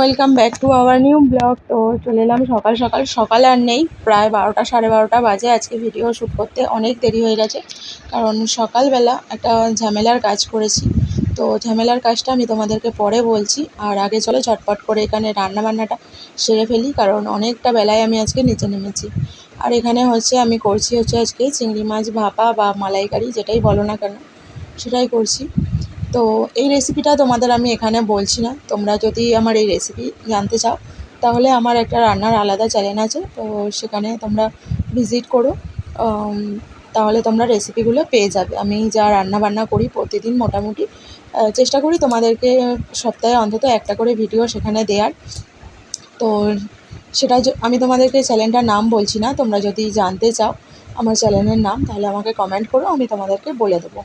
Welcome back to our new blog তো চলে এলাম সকাল সকাল। সকাল আর নেই, প্রায় বারোটা, সাড়ে বারোটা বাজে। আজকে ভিডিও শ্যুট করতে অনেক দেরি হয়ে গেছে, কারণ সকালবেলা একটা ঝামেলার কাজ করেছি। তো ঝামেলার কাজটা আমি তোমাদেরকে পরে বলছি, আর আগে চলো ঝটপট করে এখানে রান্না বান্নাটা সেরে ফেলি, কারণ অনেকটা বেলায় আমি আজকে নিচে নেমেছি। আর এখানে হচ্ছে আমি করছি হচ্ছে আজকে চিংড়ি মাছ ভাপা বা মালাইকারি, যেটাই বলো না কেন, সেটাই করছি। তো এই রেসিপিটা তোমাদের আমি এখানে বলছি না। তোমরা যদি আমার এই রেসিপি জানতে চাও, তাহলে আমার একটা রান্নার আলাদা চ্যানেল আছে। তো সেখানে তোমরা ভিজিট করো। তাহলে তোমরা রেসিপিগুলো পেয়ে যাবে। আমি যা রান্না বান্না করি প্রতিদিন মোটামুটি চেষ্টা করি তোমাদেরকে সপ্তাহে অন্তত একটা করে ভিডিও সেখানে দেওয়ার তো সেটা আমি তোমাদেরকে চ্যানেলটার নাম বলছি না। তোমরা যদি জানতে চাও আমার চ্যানেলের নাম, তাহলে আমাকে কমেন্ট করো। আমি তোমাদেরকে বলে দেবো।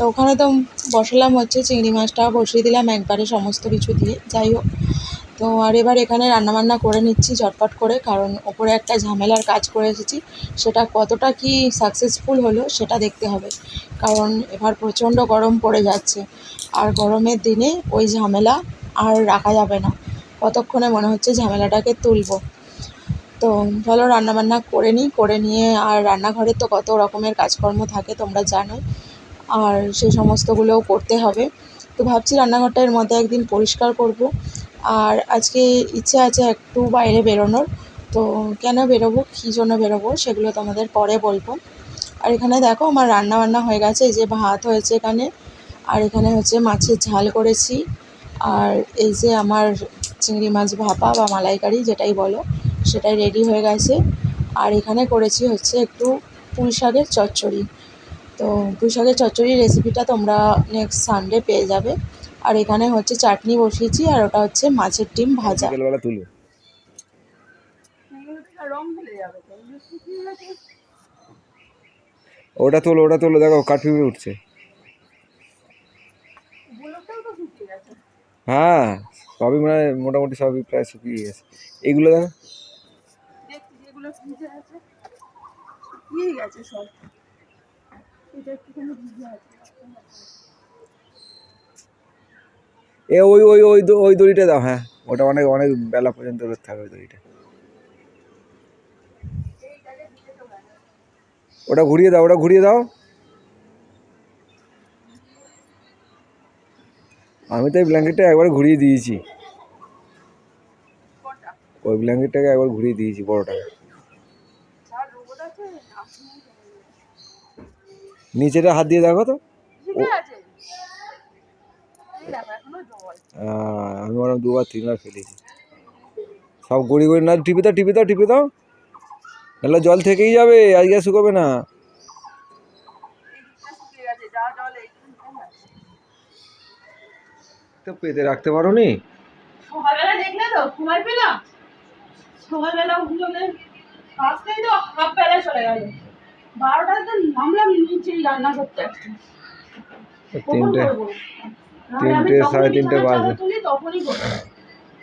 তো ওখানে তো বসালাম হচ্ছে, চিংড়ি মাছটা বসিয়ে দিলাম একবারে সমস্ত কিছু দিয়ে, যাই হোক। তো আর এবার এখানে রান্নাবান্না করে নিচ্ছি ঝটপট করে, কারণ ওপরে একটা ঝামেলার কাজ করে এসেছি। সেটা কতটা কি সাকসেসফুল হলো সেটা দেখতে হবে, কারণ এবার প্রচণ্ড গরম পড়ে যাচ্ছে। আর গরমের দিনে ওই ঝামেলা আর রাখা যাবে না। কতক্ষণে মনে হচ্ছে ঝামেলাটাকে তুলবো। তো চলো রান্নাবান্না করে নিই, করে নিয়ে আর রান্নাঘরে তো কত রকমের কাজকর্ম থাকে, তোমরা জানোই। আর সে সমস্তগুলোও করতে হবে। তো ভাবছি রান্নাঘরটা এর মধ্যে একদিন পরিষ্কার করব। আর আজকে ইচ্ছে আছে একটু বাইরে বেরোনোর। তো কেন বেরোবো? কী জন্য বেরোবো? সেগুলো তোমাদের পরে বলব। আর এখানে দেখো আমার রান্না বান্না হয়ে গেছে। এই যে ভাত হয়েছে এখানে। আর এখানে হচ্ছে মাছের ঝাল করেছি। আর এই যে আমার চিংড়ি মাছ ভাপা বা মালাইকারি যেটাই বলো, সেটাই রেডি হয়ে গেছে। আর এখানে করেছি হচ্ছে একটু পুঁই শাকের চচ্চড়ি। তো পুঁই শাকের চচ্চড়ির রেসিপিটা তোমরা নেক্সট সানডে পেয়ে যাবে। আর এখানে হচ্ছে চাটনি বসিয়েছি আর ওটা হচ্ছে মাছের ডিম ভাজা। ওটা তোলো ওটা তোলো দেখো কাঠপিপে উঠছে। হ্যাঁ সবই মানে মোটামুটি সবই প্রায় শুকিয়ে গেছে। এইগুলো দেখো। এ, ওই ওই ওই ওই দড়িটা দাও হ্যাঁ। ওটা অনেক অনেক বেলা পর্যন্ত রোদ থাকবে ওই দড়িটা। ওটা ঘুরিয়ে দাও, ওটা ঘুরিয়ে দাও। আমি তো এই ব্ল্যাঙ্কেটটা একবার ঘুরিয়ে দিয়েছি। ওই ব্ল্যাঙ্কেটটাকে একবার ঘুরিয়ে দিয়েছি, বড়টাকে। নিচেটা হাত দিয়ে দেখো তো। আহ, আমি ওরকম দুবার তিনবার ফেলেছি। সব গড়ি গড়ি না টিপে দাও টিপে দাও টিপে দাও। নাহলে জল থেকেই যাবে আজকে শুকোবে না। তো পেতে রাখতে পারো নি সকালবেলা দেখলে তো পেলাম। সকালবেলা উঠলে তো হাফ বেলা চলে গেল। নামলাম রান্না করতে। তিনটে তিনটে, সাড়ে তিনটে বাজে। তখনই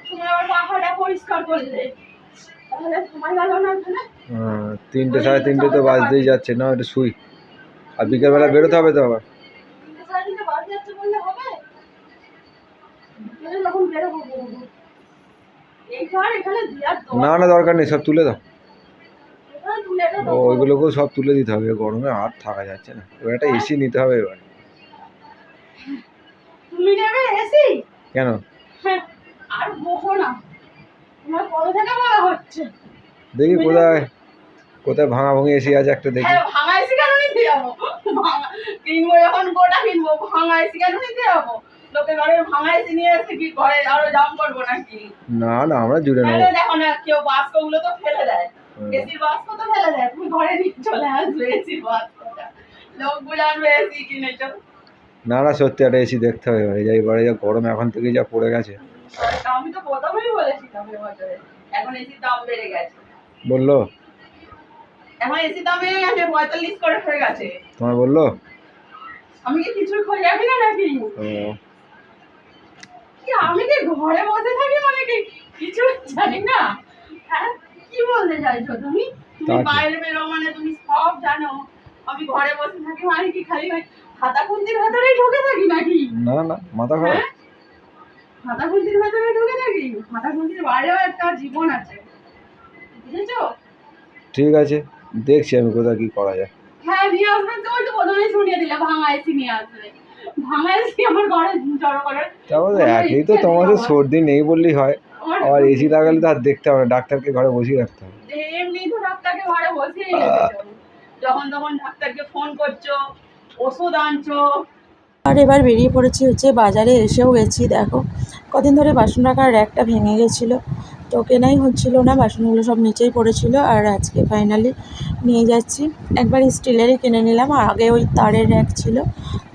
তুমি আবার পাখাটা পরিষ্কার করলে। তাহলে সময় গেল না ওখানে হ্যাঁ, তিনটে সাড়ে তিনটে তো বাজতেই যাচ্ছে না একটু শুই। আর বিকেলবেলা বেরোতে হবে তো আবার। না না দরকার নেই সব তুলে দাও এখানে তুলে এটা ও, দেবো। ওইগুলোকেও সব তুলে দিতে হবে গরমে আর থাকা যাচ্ছে না। এবার একটা এসি নিতে হবে এবার। তুমি নেবে এসি কেন? হ্যাঁ, আর বকো না। তোমার কবে থেকে বলা হচ্ছে? দেখি কোথায় কোথায় ভাঙা ভাঙি এসি আছে একটা দেখি। হ্যাঁ ভাঙা এসি কেন নিতে যাব? কিনবো যখন গোটা কিনবো? ভাঙা এসি কেন নিতে যাব? লোকে ঘরে ভাঙা এসি নিয়ে এসে কি ঘরে আরও দাম করব নাকি? না না আমরা জুড়ে নেব। দেখো না কেউ বাস্কগুলো তো ফেলে দেয়। এসির বাস্ক তো ফেলে দেয় তুমি ঘরে নিয়ে চলে আসবে এসির বাস্কটা লোকগুলো আনবে এসি কিনেছো না না সত্যি একটা এসি দেখতে হবে এবারে। যা এবারে যা গরম এখন থেকে যা পড়ে গেছে। আমি তো প্রথমেই বলেছিলাম এবছরে এখন এসির দাম বেড়ে গেছে। বলল? এখন এসির দাম বেড়ে গেছে পঁয়তাল্লিশ করে হয়ে গেছে। তোমার বলল? আমি কি কিছুই খোঁজ না নাকি? আমি কি ঘরে বসে থাকি মানে কি? কিছু জানি না। হ্যাঁ? কি বলতে চাইছো তুমি? তুমি বাইরে বেরো মানে তুমি সব জানো। আমি ঘরে বসে থাকি মানে কি খালি খাতা খুন্তির ভেতরেই ঢুকে থাকি নাকি? না না মাথা খারাপ হ্যাঁ? খাতা খুন্তির ভেতরে ঢুকে থাকি? বাইরেও একটা জীবন আছে। বুঝেছ? ঠিক আছে দেখছি আমি কোথায় কি করা যায়। হ্যাঁ নিয়ে আসবে। তো তো প্রথমেই শুনিয়ে দিলে ভাঙা এসি নিয়ে আসবে। ভাঙা এসি আমার ঘরে জড়ো করে। আমার একই তো তোমাদের সর্দি নেই বললেই হয়। আবার এসি লাগালে তো আর দেখতে হবে না ডাক্তারকে ঘরে বসিয়ে রাখতে হবে। এমনি তো ডাক্তারকে ঘরে বসিয়ে যখন তখন ডাক্তারকে ফোন করছ ওষুধ আনছো। আর এবার বেরিয়ে পড়েছি হচ্ছে বাজারে এসেও গেছি দেখো। কদিন ধরে বাসন রাখার র্যাকটা ভেঙে গেছিল। তো কেনাই হচ্ছিল না বাসনগুলো সব নিচেই পড়েছিল। আর আজকে ফাইনালি নিয়ে যাচ্ছি। একবার স্টিলেরই কিনে নিলাম আর আগে ওই তারের র্যাক ছিল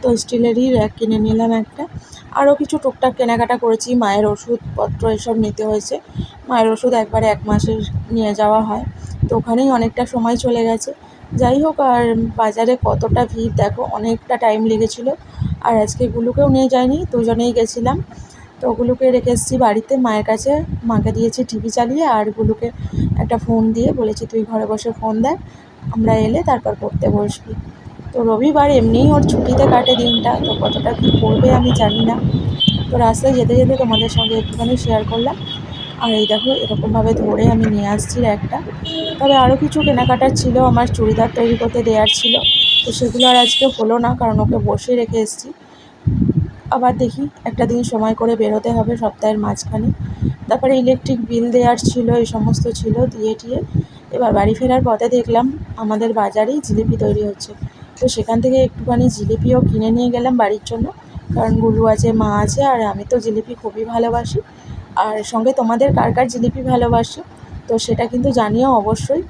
তো স্টিলেরই র্যাক কিনে নিলাম একটা। আরও কিছু টুকটাক কেনাকাটা করেছি, মায়ের ওষুধপত্র এসব নিতে হয়েছে। মায়ের ওষুধ একবারে এক মাসের নিয়ে যাওয়া হয়। তো ওখানেই অনেকটা সময় চলে গেছে। যাই হোক, আর বাজারে কতটা ভিড় দেখো, অনেকটা টাইম লেগেছিলো। আর আজকে গুলুকেও নিয়ে যাইনি, দুজনেই গেছিলাম। তো ওগুলোকে রেখে এসেছি বাড়িতে, মায়ের কাছে। মাকে দিয়েছি টিভি চালিয়ে আর গুলুকে একটা ফোন দিয়ে বলেছি, তুই ঘরে বসে ফোন দেখ, আমরা এলে তারপর পড়তে বসবি। তো রবিবার এমনিই ওর ছুটিতে কাটে দিনটা, তো কতটা কী করবে আমি জানি না। তো রাস্তায় যেতে যেতে তোমাদের সঙ্গে একটুখানি শেয়ার করলাম। আর এই দেখো, এরকমভাবে ধরে আমি নিয়ে আসছি একটা তবে আরও কিছু কেনাকাটার ছিল, আমার চুড়িদার তৈরি করতে দেওয়ার ছিল। তো সেগুলো আর আজকে হলো না, কারণ ওকে বসে রেখে এসেছি। আবার দেখি, একটা দিন সময় করে বেরোতে হবে সপ্তাহের মাঝখানে। তারপরে ইলেকট্রিক বিল দেওয়ার ছিল, এই সমস্ত ছিল, দিয়ে টিয়ে এবার বাড়ি ফেরার পথে দেখলাম আমাদের বাজারেই জিলিপি তৈরি হচ্ছে। তো সেখান থেকে একটুখানি জিলিপিও কিনে নিয়ে গেলাম বাড়ির জন্য। কারণ গুরু আছে, মা আছে, আর আমি তো জিলিপি খুবই ভালোবাসি। আর সঙ্গে তোমাদের কার কার জিলিপি ভালোবাসে, তো সেটা কিন্তু জানিও অবশ্যই।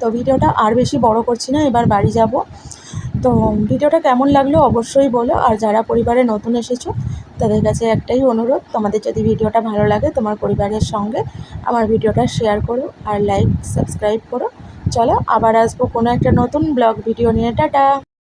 তো ভিডিওটা আর বেশি বড় করছি না, এবার বাড়ি যাব। তো ভিডিওটা কেমন লাগল অবশ্যই বলো, আর যারা পরিবারে নতুন এসেছ, তাদের কাছে একটাই অনুরোধ, তোমাদের যদি ভিডিওটা ভালো লাগে তোমার পরিবারের সঙ্গে, আমার ভিডিওটা শেয়ার করো, আর লাইক সাবস্ক্রাইব করো। চলো আবার আসব কোনো একটা নতুন ব্লগ ভিডিও নিয়ে। টাটা!